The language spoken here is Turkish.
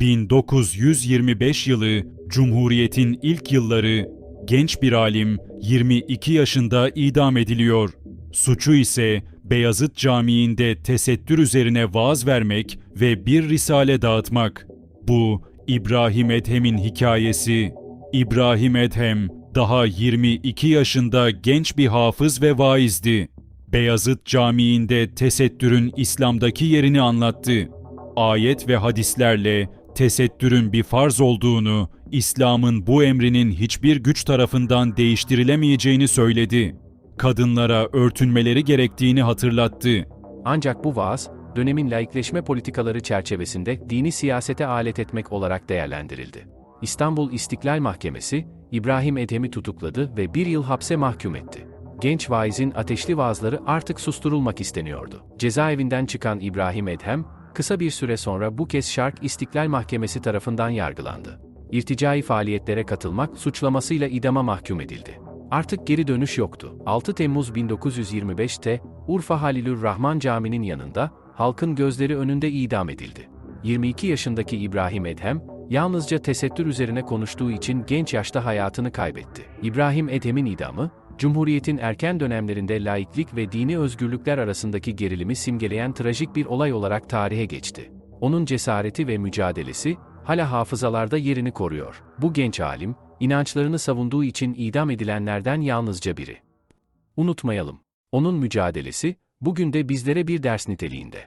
1925 yılı Cumhuriyet'in ilk yılları genç bir alim 22 yaşında idam ediliyor. Suçu ise Beyazıt Camii'nde tesettür üzerine vaaz vermek ve bir risale dağıtmak. Bu İbrahim Edhem'in hikayesi. İbrahim Edhem daha 22 yaşında genç bir hafız ve vaizdi. Beyazıt Camii'nde tesettürün İslam'daki yerini anlattı. Ayet ve hadislerle tesettürün bir farz olduğunu, İslam'ın bu emrinin hiçbir güç tarafından değiştirilemeyeceğini söyledi. Kadınlara örtünmeleri gerektiğini hatırlattı. Ancak bu vaaz, dönemin laikleşme politikaları çerçevesinde dini siyasete alet etmek olarak değerlendirildi. İstanbul İstiklal Mahkemesi, İbrahim Edhem'i tutukladı ve bir yıl hapse mahkum etti. Genç vaizin ateşli vaazları artık susturulmak isteniyordu. Cezaevinden çıkan İbrahim Edhem, kısa bir süre sonra bu kez Şark İstiklal Mahkemesi tarafından yargılandı. İrticai faaliyetlere katılmak suçlamasıyla idama mahkum edildi. Artık geri dönüş yoktu. 6 Temmuz 1925'te Urfa Halilür Rahman Camii'nin yanında halkın gözleri önünde idam edildi. 22 yaşındaki İbrahim Edhem, yalnızca tesettür üzerine konuştuğu için genç yaşta hayatını kaybetti. İbrahim Edhem'in idamı, Cumhuriyet'in erken dönemlerinde laiklik ve dini özgürlükler arasındaki gerilimi simgeleyen trajik bir olay olarak tarihe geçti. Onun cesareti ve mücadelesi, hala hafızalarda yerini koruyor. Bu genç alim, inançlarını savunduğu için idam edilenlerden yalnızca biri. Unutmayalım, onun mücadelesi, bugün de bizlere bir ders niteliğinde.